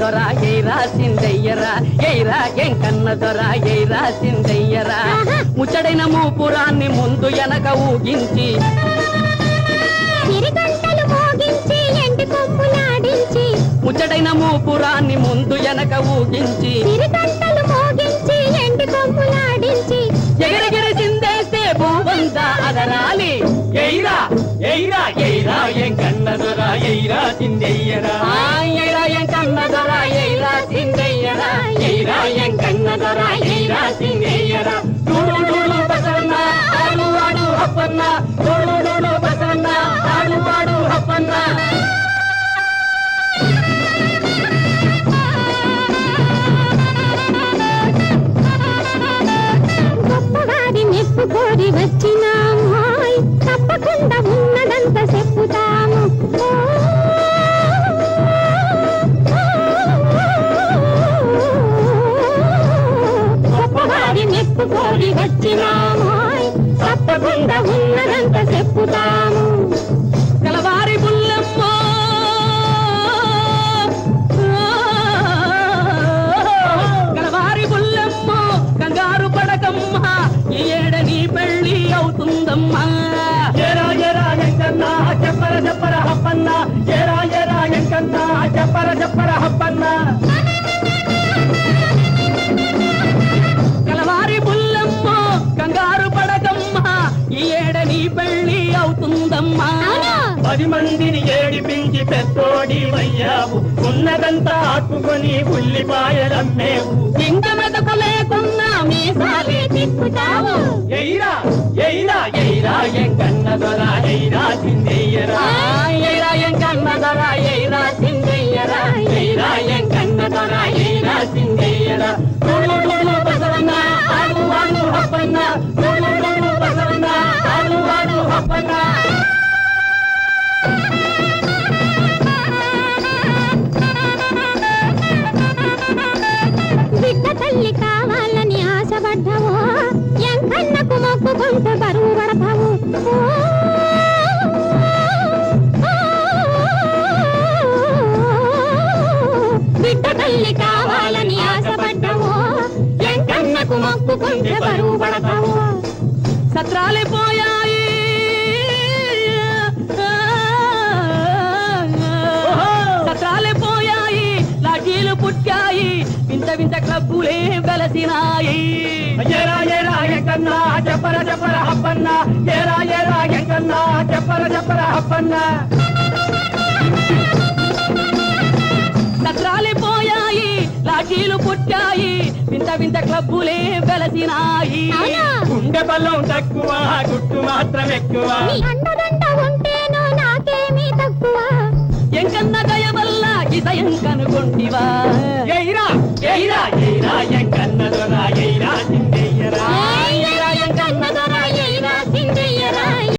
దొర ఎయిరా సిందయ్యరా ఎయిరా ఎంకన్న దొర ఎయిరా సిందయ్యరా. ముచ్చడైన మూపురాన్ని ముందు ఎనక ఊగించి. ముచ్చడైన మూపురాన్ని ముందు ఎనక ఊగించి. సిరిగంటలు మోగించి ఎండి కొమ్ములాడించి ఎగిరిగిరి చిందేస్తే భూవంత అదరాలి. ఎయిరా ఎయిరా ఎయిరా ఎంకన్న దొర ఎయిరా చిందెయ్యరా ఆడు హప్పన్న డూడు బసవన్న ఆడు ఆడు గొప్పవారి మెప్పు కోరి వచ్చినాము. తప్పకుండా ఉన్నదంత చెప్పుతాము. గొప్పవారి మెప్పు కోరి వచ్చినాము. తప్పకుండా ఉన్నదంత చెప్పుతాము. కలవారి బుల్లమ్మ కలవారి బుల్లమ్మ కంగారు పడకమ్మ ఈ ఏడ నీ పెళ్ళి అవుతుందమ్మా. పెళ్ళి అవుతుందమ్మా పది మందిని ఏడిపించి పెద్దోడి వయ్యావు ఉన్నదంతా ఆట్టుకొని ఉల్లిపాయలమ్మేవు ఇంక మెదకు లేకున్నా మీసాలే తిప్పుతావు ఎయిరా ఎయిరా ఎయిరా ఎంకన్న దొర ఎయిరా చిందెయ్యరా ఆ, ఎయిరా ఎంకన్న దొర ఎయిరా సింగయ్యరా ఎయిరా ఎంకన్న దొర ఎయిరా డోలు బసవన్న ఆడు ఆడు హప్పన్న బిడ్డ తల్లి కావాలని ఆశపడ్డావు ఎంకన్నకు మొక్కుకుంటూ బరువు పడతావు. బిడ్డ తల్లి కావాలని ఎంకన్నకు బరువు పడతావు. సత్రాలే పో. లాఠీలు పుట్టాయి. వింత వింత క్లబ్బులే వెలసినాయి. ఎరా ఎరా ఎంకన్న చెప్పర చెప్పర హప్పన్న. ఎరా ఎరా ఎంకన్న చెప్పర చెప్పర హప్పన్న. సత్రాలే పోయాయి లాఠీలు పుట్టాయి. వింత వింత క్లబ్బులే వెలసినాయి. గుండె బలం తక్కువ గుట్టు మాత్రం ఎక్కువ. హృదయం కనుగొంటివా ఎయిరా ఎయిరా ఎయిరా ఎక్కన్నదురా ఎయిరా